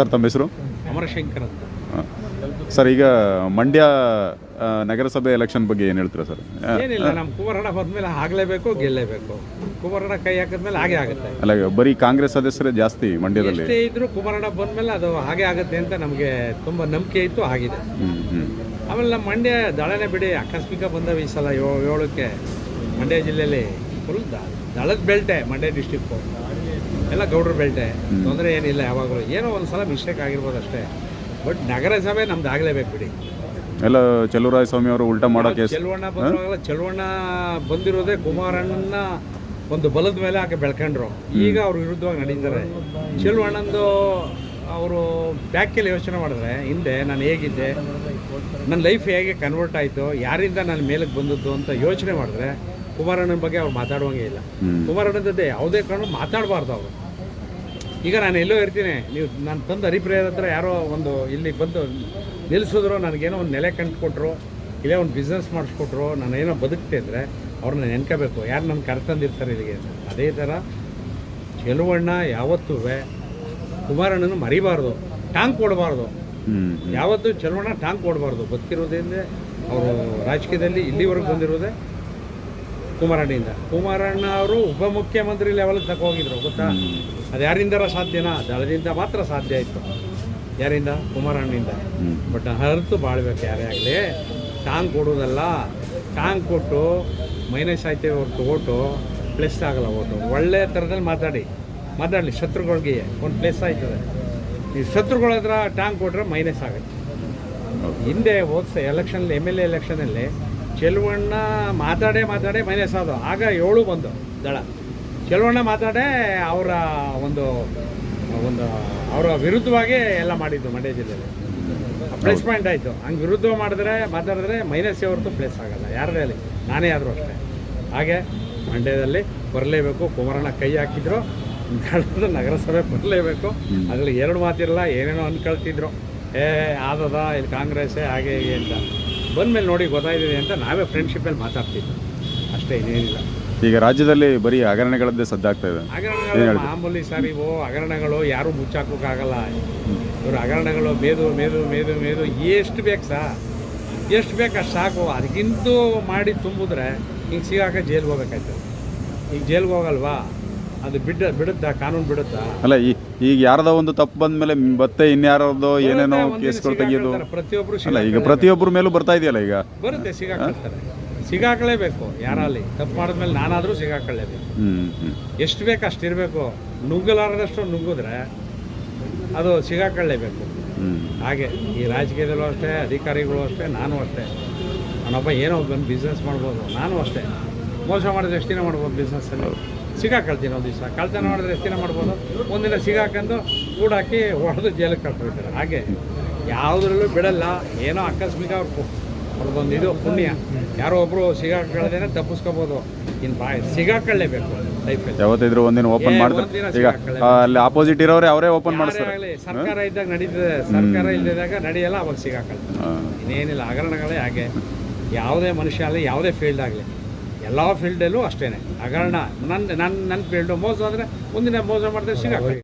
Sir ತಮ್ಮ ಹೆಸರು? ಅಮರಶಂಕರ್ ಅಂತ. ಸರ್ ಈಗ ಮಂಡ್ಯ ನಗರಸಭೆ ಎಲೆಕ್ಷನ್ ಬಗ್ಗೆ ಏನು ಹೇಳ್ತೀರಾ ಸರ್? ಏನಿಲ್ಲ ನಮ್ಮ ಕುಮಾರಣ್ಣ ಬಂದ್ಮೇಲೆ ಆಗ್ಲೇಬೇಕು ಗೆಲ್ಲೇಬೇಕು. ಕುಮಾರಣ್ಣ ಕೈ ಹಾಕಿದ್ಮೇಲೆ ಹಾಗೆ ಆಗುತ್ತೆ. ಅಲ್ಲ ಬರೀ ಕಾಂಗ್ರೆಸ್ ಸದಸ್ಯರೇ ಜಾಸ್ತಿ ಮಂಡ್ಯದಲ್ಲಿ? ಇದ್ರು ಕುಮಾರಣ ಕುಮಾರಣ್ಣ ಬಂದ್ಮೇಲೆ ಅದು ಹಾಗೆ ಆಗುತ್ತೆ ಅಂತ ನಮಗೆ ತುಂಬ ನಂಬಿಕೆ ಇತ್ತು ಆಗಿದೆ. ಆಮೇಲೆ ನಮ್ಮ ಮಂಡ್ಯ ದಳನೆ ಬಿಡಿ ಆಕಸ್ಮಿಕ ಬಂದವು ಈ ಸಲ ಯೋ ಏಳಕ್ಕೆ ಮಂಡ್ಯ ಜಿಲ್ಲೆಯಲ್ಲಿ ಫುಲ್ ದಳದ ಬೆಲ್ಟೆ ಮಂಡ್ಯ ಡಿಸ್ಟಿಕ್ಕು ಎಲ್ಲ ಗೌಡ್ರ ಬೆಲ್ಟೆ ತೊಂದರೆ ಏನಿಲ್ಲ ಯಾವಾಗಲೂ. ಏನೋ ಒಂದು ಸಲ ಮಿಸ್ಟೇಕ್ ಆಗಿರ್ಬೋದು ಅಷ್ಟೇ. ಬಟ್ ನಗರಸಭೆ ನಮ್ದು ಆಗಲೇಬೇಕು ಬಿಡಿ. ಎಲ್ಲ ಚಲುವರಾಯ ಸ್ವಾಮಿ ಅವರು ಉಲ್ಟಾ ಮಾಡೋ ಕೇಸ್. ಚೆಲುವಣ್ಣ ಬಂದಾಗ ಚೆಲುವಣ್ಣ ಬಂದಿರೋದೇ ಕುಮಾರಣ್ಣನ ಒಂದು ಬಲದ ಮೇಲೆ ಆಕೆ ಬೆಳ್ಕೊಂಡ್ರು. ಈಗ ಅವ್ರ ವಿರುದ್ಧವಾಗಿ ನಡೀತಾರೆ. ಚೆಲುವಣ್ಣಂದು ಅವರು ಬ್ಯಾಕಲ್ಲಿ ಯೋಚನೆ ಮಾಡಿದ್ರೆ ಹಿಂದೆ ನಾನು ಹೇಗಿದ್ದೆ ನನ್ನ ಲೈಫ್ ಹೇಗೆ ಕನ್ವರ್ಟ್ ಆಯಿತು ಯಾರಿಂದ ನಾನು ಮೇಲಕ್ಕೆ ಬಂದದ್ದು ಅಂತ ಯೋಚನೆ ಮಾಡಿದ್ರೆ ಕುಮಾರಣ್ಣನ ಬಗ್ಗೆ ಅವ್ರು ಮಾತಾಡುವಂಗೆ ಇಲ್ಲ. ಕುಮಾರಣ್ಣನ ಜೊತೆ ಯಾವುದೇ ಕಾರಣ ಮಾತಾಡಬಾರ್ದು ಅವರು. ಈಗ ನಾನು ಎಲ್ಲೋ ಇರ್ತೀನಿ ನೀವು ನಾನು ತಂದು ಹರಿಪ್ರಿಯರ ಹತ್ರ ಯಾರೋ ಒಂದು ಇಲ್ಲಿ ಬಂದು ನಿಲ್ಲಿಸಿದ್ರು ನನಗೇನೋ ಒಂದು ನೆಲೆ ಕಂಡುಕೊಟ್ರು ಇಲ್ಲೇ ಒಂದು ಬಿಸ್ನೆಸ್ ಮಾಡಿಸ್ಕೊಟ್ರು ನಾನು ಏನೋ ಬದುಕ್ತೆ ಅಂದರೆ ಅವ್ರನ್ನ ನೆನ್ಕೋಬೇಕು. ಯಾರು ನನ್ನ ಕರ್ತಂದಿರ್ತಾರೆ ಇಲ್ಲಿಗೆ? ಅದೇ ಥರ ಚೆಲುವಣ್ಣ ಯಾವತ್ತೂ ಕುಮಾರಣ್ಣನ ಮರಿಬಾರ್ದು ಟಾಂಗ್ ಕೊಡಬಾರ್ದು. ಯಾವತ್ತೂ ಚೆಲುವಣ್ಣ ಟಾಂಗ್ ಕೊಡಬಾರ್ದು. ಬದುಕಿರೋದ್ರಿಂದ ಅವರು ರಾಜಕೀಯದಲ್ಲಿ ಇಲ್ಲಿವರೆಗೂ ಬಂದಿರೋದೇ ಕುಮಾರಣ್ಣಯಿಂದ. ಕುಮಾರಣ್ಣ ಅವರು ಉಪಮುಖ್ಯಮಂತ್ರಿ ಲೆವೆಲ್ ಹೋಗಿದ್ರು ಗೊತ್ತಾ? ಅದು ಯಾರಿಂದಾರ ಸಾಧ್ಯನಾ? ದಳದಿಂದ ಮಾತ್ರ ಸಾಧ್ಯ ಆಯಿತು. ಯಾರಿಂದ? ಕುಮಾರಣ್ಣಿಂದ. ಬಟ್ ಹರಿತು ಬಾಳ್ಬೇಕು ಯಾರೇ ಆಗಲಿ ಟಾಂಗ್ ಕೊಡೋದಲ್ಲ. ಟಾಂಗ್ ಕೊಟ್ಟು ಮೈನಸ್ ಆಯ್ತೇವೆ ಹೊರತು ಓಟು ಪ್ಲಸ್ ಆಗಲ್ಲ ಓಟು. ಒಳ್ಳೆ ಥರದಲ್ಲಿ ಮಾತಾಡಿ. ಮಾತಾಡಲಿ ಶತ್ರುಗಳಿಗೆ ಒಂದು ಪ್ಲಸ್ ಆಯ್ತದೆ. ಈ ಶತ್ರುಗಳ ಹತ್ರ ಟಾಂಗ್ ಕೊಟ್ಟರೆ ಮೈನಸ್ ಆಗುತ್ತೆ. ಹಿಂದೆ. ಹೋದ ಎಲೆಕ್ಷನಲ್ಲಿ ಎಂ ಎಲ್ ಎ ಎಲೆಕ್ಷನಲ್ಲಿ ಚೆಲುವಣ್ಣ ಮಾತಾಡೇ ಮಾತಾಡೇ ಮೈನಸ್ ಆದ. ಆಗ ಏಳು ಬಂದು ದಳ. ಚೆಲುವಣ್ಣ ಮಾತಾಡೇ ಅವರ ಒಂದು ಒಂದು, ಅವರ ವಿರುದ್ಧವಾಗಿ ಎಲ್ಲ ಮಾಡಿದ್ದು ಮಂಡ್ಯ ಜಿಲ್ಲೆಯಲ್ಲಿ. ಪ್ಲಸ್ ಪಾಯಿಂಟ್ ಆಯಿತು. ಹಂಗೆ ವಿರುದ್ಧ ಮಾಡಿದ್ರೆ, ಮಾತಾಡಿದ್ರೆ ಮೈನಸ್ ಹೊರತು ಪ್ಲಸ್ ಆಗಲ್ಲ. ಯಾರದೇ ಅಲ್ಲಿ ನಾನೇ ಆದರೂ ಅಷ್ಟೇ. ಹಾಗೆ ಮಂಡ್ಯದಲ್ಲಿ ಬರಲೇಬೇಕು. ಕುಮಾರಣ್ಣ ಕೈ ಹಾಕಿದ್ರು. ನಗರಸಭೆ ಬರಲೇಬೇಕು. ಅದರಲ್ಲಿ ಎರಡು ಮಾತಿರಲ್ಲ, ಏನೇನೋ ಅನ್ಕೊಳ್ತಿದ್ರು. ಏ, ಆದದ, ಇಲ್ಲಿ ಕಾಂಗ್ರೆಸ್ಸೇ, ಹಾಗೆ ಹೀಗೆ ಅಂತ. ಬಂದಮೇಲೆ ನೋಡಿ ಗೊತ್ತಾಯ್ತಿದೆ ಅಂತ ನಾವೇ ಫ್ರೆಂಡ್ಶಿಪ್ಪಲ್ಲಿ ಮಾತಾಡ್ತಿದ್ವಿ ಅಷ್ಟೇ ಇನ್ನೇನಿಲ್ಲ. ಈಗ ರಾಜ್ಯದಲ್ಲಿ ಬರೀ ಹಗರಣಗಳದ್ದೇ ಸದ್ದಾಗ್ತಾ ಇದೆ. ಹಗರಣಗಳು ಮಾಮೂಲಿ ಸರ್ ಇವು ಹಗರಣಗಳು ಯಾರೂ ಮುಚ್ಚಾಕೋಕ್ಕಾಗಲ್ಲ. ಇವರು ಹಗರಣಗಳು ಮೇದು ಮೇದು ಮೇದು ಮೇದು ಎಷ್ಟು ಬೇಕು ಸಾ? ಎಷ್ಟು ಬೇಕು ಅಷ್ಟು ಸಾಕು. ಅದಕ್ಕಿಂತೂ ಮಾಡಿ ತುಂಬಿದ್ರೆ ಹಿಂಗೆ ಸಿಗಾಕ ಜೈಲ್ಗೆ ಹೋಗ್ಬೇಕಾಯ್ತದೆ. ಈಗ ಜೈಲ್ಗೆ ಹೋಗಲ್ವಾ? ಅದು ಬಿಡ ಬಿಡುತ್ತಾ ಕಾನೂನು ಬಿಡುತ್ತಾ? ಅಲ್ಲ ಈ ಈಗ ಯಾರದೋ ಒಂದು ತಪ್ಪು ಬಂದ್ಮೇಲೆ ಮತ್ತೆ ಇನ್ಯಾರದೋ ಏನೇನೋ ಕೇಸ್ಗಳು ತೆಗೆಯೋದು ಪ್ರತಿಯೊಬ್ಬರು ಪ್ರತಿಯೊಬ್ರು ಅಲ್ಲ ಈಗ. ಪ್ರತಿಯೊಬ್ಬರ ಮೇಲೂ ಬರ್ತಾ ಇದೆಯಲ್ಲ ಈಗ? ಬರುತ್ತೆ ಸಿಗಾಕೊಳ್ತಾರೆ ಸಿಗಾಕಲೇಬೇಕು ಯಾರಲ್ಲಿ? ತಪ್ಪು ಮಾಡಿದ್ಮೇಲೆ ನಾನಾದರೂ ಸಿಗಾಕೊಳ್ಳೇಬೇಕು ಎಷ್ಟು ಬೇಕು ಅಷ್ಟು ಇರಬೇಕು. ನುಗ್ಗಲಾರದಷ್ಟು ನುಗ್ಗಿದ್ರೆ ಅದು ಸಿಗಾಕೊಳ್ಳೇಬೇಕು ಹಾಗೆ ಈ ರಾಜಕೀಯದಲ್ಲೂ ಅಷ್ಟೇ ಅಧಿಕಾರಿಗಳು ಅಷ್ಟೇ ನಾನು ಅಷ್ಟೇ. ನಾನೊಬ್ಬ ಏನೋ ಬಂದು ಬಿಸ್ನೆಸ್ ಮಾಡ್ಬೋದು ನಾನು ಅಷ್ಟೇ. ಮೋಸ ಮಾಡಿದ್ರೆ ಎಷ್ಟು ದಿನ ಮಾಡ್ಬೋದು ಬಿಸ್ನೆಸ್ಸಲ್ಲಿ ಸಿಗಾಕೊಳ್ತೀನಿ ಒಂದು ದಿವಸ. ಕಳ್ತನ ಮಾಡಿದ್ರೆ ಎಷ್ಟು ದಿನ ಮಾಡ್ಬೋದು. ಒಂದಿನ ಸಿಗಾಕೊಂಡು ಕೂಡಾಕಿ ಹೊಡೆದು ಜೈಲಿಗೆ ಕಳ್ಕೊಳ್ತಾರೆ ಹಾಗೆ ಯಾವುದ್ರಲ್ಲೂ ಬಿಡಲ್ಲ. ಏನೋ ಆಕಸ್ಮಿಕ ಅವ್ರು ಅವ್ರದ್ದೊಂದು ಇದು ಪುಣ್ಯ. ಯಾರೋ ಒಬ್ಬರು ಸಿಗಾಕೊಳ್ಳದೇನೆ ತಪ್ಪಿಸ್ಕೋಬೋದು. ಇನ್ನು ಬಾ ಸಿಗಾಕೊಳ್ಳೇಬೇಕು ಲೈಫಲ್ಲಿ ಯಾವತ್ತಿದ್ರು ಒಂದಿನ ಓಪನ್ ಮಾಡಿದ್ರೆ ಈಗ ಸಿಗಾಕೊಳ್ಳೆ. ಅಲ್ಲಿ ಆಪೋಸಿಟ್ ಇರೋರೆ ಅವರೇ ಓಪನ್ ಮಾಡ್ತಾರೆ ಸರ್ಕಾರ ಇದ್ದಾಗ ನಡೀತದೆ. ಸರ್ಕಾರ ಇಲ್ಲದಾಗ ನಡೆಯಲ್ಲ ಅವಾಗ ಸಿಗಾಕಲ್ಲ. ಹಾ. ಇನ್ನೇನಿಲ್ಲ ಹಗರಣಗಳೇ ಹಾಗೆ. ಯಾವುದೇ ಮನುಷ್ಯ ಆಗಲಿ ಯಾವುದೇ ಫೀಲ್ಡ್ ಆಗಲಿ. ಎಲ್ಲ ಫೀಲ್ಡಲ್ಲೂ ಅಷ್ಟೇ ಹಗರಣ ನನ್ನ ನನ್ನ ನನ್ನ ಫೀಲ್ಡು ಮೋಸ ಅಂದರೆ ಮುಂದಿನ ಮೋಸ ಮಾಡಿದ್ರೆ ಸಿಗಾಕೊಳ್ಳಿ